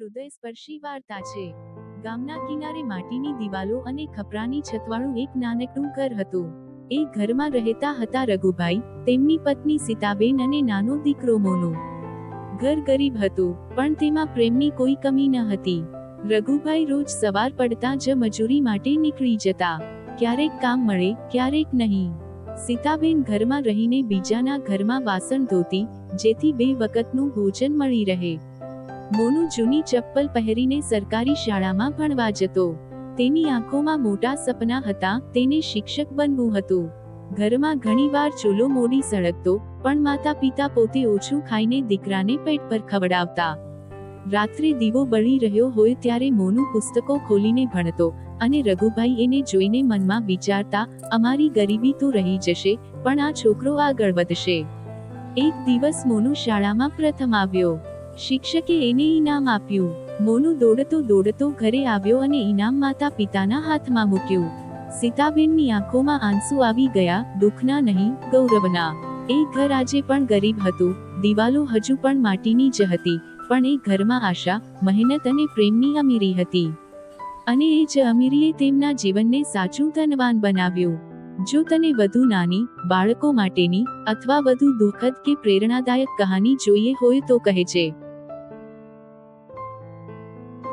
હૃદયસ્પર્શી વાર્તા છે. ગામના કિનારે માટીની દિવાલો અને ખપરાની છતવાળું એક નાનકડું ઘર હતું. એ ઘરમાં રહેતા હતા રઘુભાઈ, તેમની પત્ની સીતાબેન અને નાનો દીકરો મોનો. ઘર ગરીબ હતું, પણ તેમાં પ્રેમની કોઈ કમી ન હતી. રઘુભાઈ રોજ સવાર પડતા જ મજૂરી માટે નીકળી જતા. ક્યારેક કામ મળે, ક્યારેક નહીં. સીતાબેન ઘરમાં રહીને બીજાના ઘરમાં વાસણ ધોતી, જેથી બે વખતનું ભોજન મળી રહે. મોનુ જૂની ચપ્પલ પહેરીને સરકારી શાળામાં ભણવા જતો. તેની આંખોમાં મોટા સપના હતા, તેને શિક્ષક બનવું હતું. ઘરમાં ઘણીવાર ચૂલો મોડી સળગતો, પણ માતા પિતા પોતે ઓછું ખાઈને દીકરાને પેટ પર ખવડાવતા. રાત્રે દીવો બળી રહ્યો હોય ત્યારે મોનુ પુસ્તકો ખોલીને ભણતો અને રઘુભાઈ એને જોઈને મનમાં વિચારતા, અમારી ગરીબી તો રહી જશે, પણ આ છોકરો આગળ વધશે. એક દિવસ મોનુ શાળામાં પ્રથમ આવ્યો. શિક્ષકે એને ઇનામ આપ્યું. મોનુ દોડતો દોડતો ઘરે આવ્યો અને ઇનામ માતા પિતાના હાથમાં મૂક્યું. સીતાબેનની આંખોમાં આંસુ આવી ગયા, દુઃખના નહીં, ગૌરવના. એ ઘર આજે પણ ગરીબ હતું. દિવાલો હજુ પણ માટીની જ હતી, પણ એ ઘરમાં આશા, મહેનત અને પ્રેમની અમીરી હતી. અને એ જ અમીરીએ તેમના જીવનને સાચું ધનવાન બનાવ્યું. જો તને વધુ નાની, બાળકો માટેની, અથવા વધુ દુઃખદ કે પ્રેરણાદાયક કહાની જોઈએ હોય તો કહેજે.